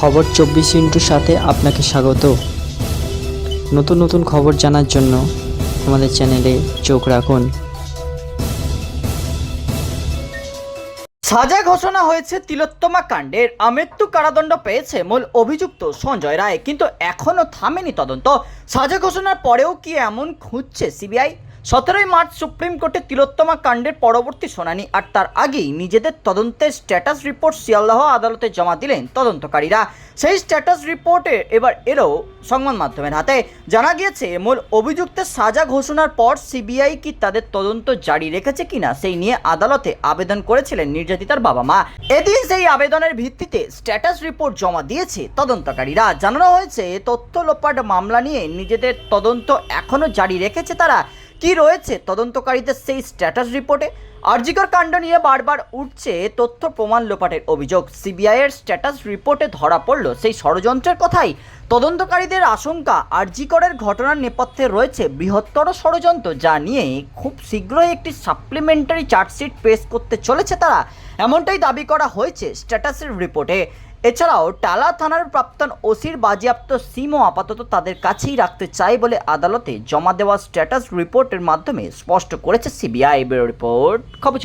খবর চব্বিশ ইন্টুর সাথে আপনাকে স্বাগত। নতুন নতুন খবর জানার জন্য আমাদের চ্যানেলে চোখ রাখুন। সাজা ঘোষণা হয়েছে তিলোত্তমা কাণ্ডের। আমৃত্যু কারাদণ্ড পেয়েছে মূল অভিযুক্ত সঞ্জয় রায়। কিন্তু এখনও থামেনি তদন্ত। সাজা ঘোষণার পরেও কি এমন খুঁজছে সিবিআই? সতেরোই মার্চ সুপ্রিম কোর্টে তিলোত্তমা কাণ্ডের পরবর্তী শুনানি, আর তার আগেই নিজেদের তদন্তের স্ট্যাটাস রিপোর্ট শিয়ালদহ আদালতে জমা দিলেন তদন্তকারীরা। সেই স্ট্যাটাস রিপোর্টে এবার এলো সংবাদ মাধ্যমের হাতে। জানা গিয়েছে, মূল অভিযুক্তের সাজা ঘোষণার পর সিবিআই কি তাদের তদন্ত জারি রেখেছে কিনা সেই নিয়ে আদালতে আবেদন করেছিলেন নির্যাতিতার বাবা মা। এদিন সেই আবেদনের ভিত্তিতে স্ট্যাটাস রিপোর্ট জমা দিয়েছে তদন্তকারীরা। জানানো হয়েছে, তথ্য লোপাট মামলা নিয়ে নিজেদের তদন্ত এখনও জারি রেখেছে তারা। কি রয়েছে তদন্তকারীদের সেই স্ট্যাটাস রিপোর্টে আরজিকর কাণ্ড নিয়ে বারবার উঠছে তথ্য প্রমাণ লোপাটের অভিযোগ। সিবিআইয়ের স্ট্যাটাস রিপোর্টে ধরা পড়ল সেই ষড়যন্ত্রের কথাই। তদন্তকারীদের আশঙ্কা, আরজিকরের ঘটনার নেপথ্যে রয়েছে বৃহত্তর ষড়যন্ত্র, যা নিয়ে খুব শীঘ্রই একটি সাপ্লিমেন্টারি চার্জশিট পেশ করতে চলেছে তারা। এমনটাই দাবি করা হয়েছে স্ট্যাটাসের রিপোর্টে এছাড়াও টালা থানার প্রাপ্তন ওসির বাজেয়াপ্ত সিমও আপাতত তাদের কাছেই রাখতে চায় বলে আদালতে জমা দেওয়া স্ট্যাটাস রিপোর্টের মাধ্যমে স্পষ্ট করেছে সিবিআই ব্যুরো রিপোর্ট খবর।